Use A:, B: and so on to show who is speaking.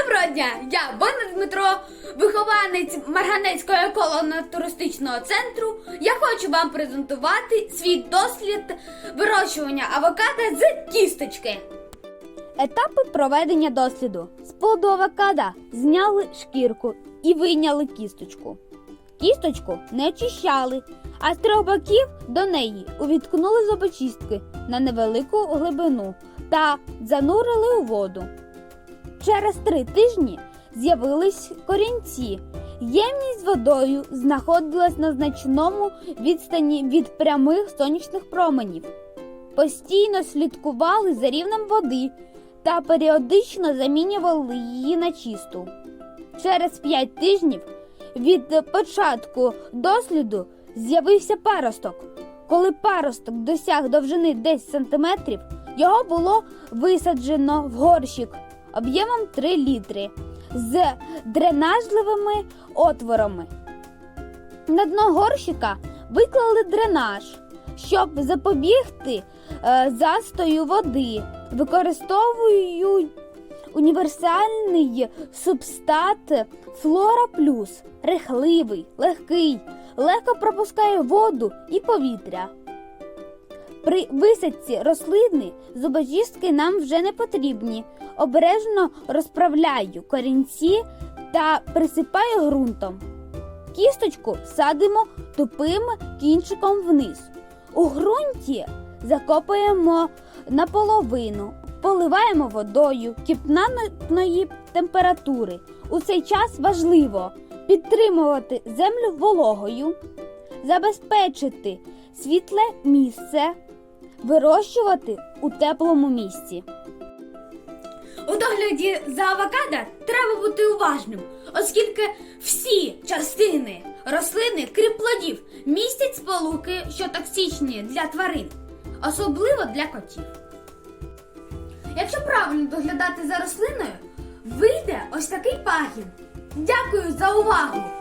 A: Доброго дня! Я Бондар Дмитро, вихованець Марганецького еколого-туристичного центру. Я хочу вам презентувати свій дослід вирощування авокадо з кісточки. Етапи проведення досліду. З плоду авокадо зняли шкірку і вийняли кісточку. Кісточку не очищали, а з трьох боків до неї увіткнули зубочистки на невелику глибину та занурили у воду. Через три тижні з'явились корінці. Ємність водою знаходилась на значному відстані від прямих сонячних променів. Постійно слідкували за рівнем води та періодично замінювали її на чисту. Через п'ять тижнів від початку досліду з'явився паросток. Коли паросток досяг довжини 10 см, його було висаджено в горщик об'ємом 3 літри з дренажливими отворами. На дно горщика виклали дренаж, щоб запобігти е, застою води, використовують універсальний субстат Флора Плюс, рихливий, легкий, легко пропускає воду і повітря. При висадці рослини зубочистки нам вже не потрібні. Обережно розправляю корінці та присипаю ґрунтом. Кісточку садимо тупим кінчиком вниз. У ґрунті закопуємо наполовину, поливаємо водою кімнатної температури. У цей час важливо підтримувати землю вологою, забезпечити світле місце, вирощувати у теплому місці. У догляді за авокадо треба бути уважним, оскільки всі частини рослини, крім плодів, містять сполуки, що токсичні для тварин, особливо для котів. Якщо правильно доглядати за рослиною, вийде ось такий пагін. Дякую за увагу!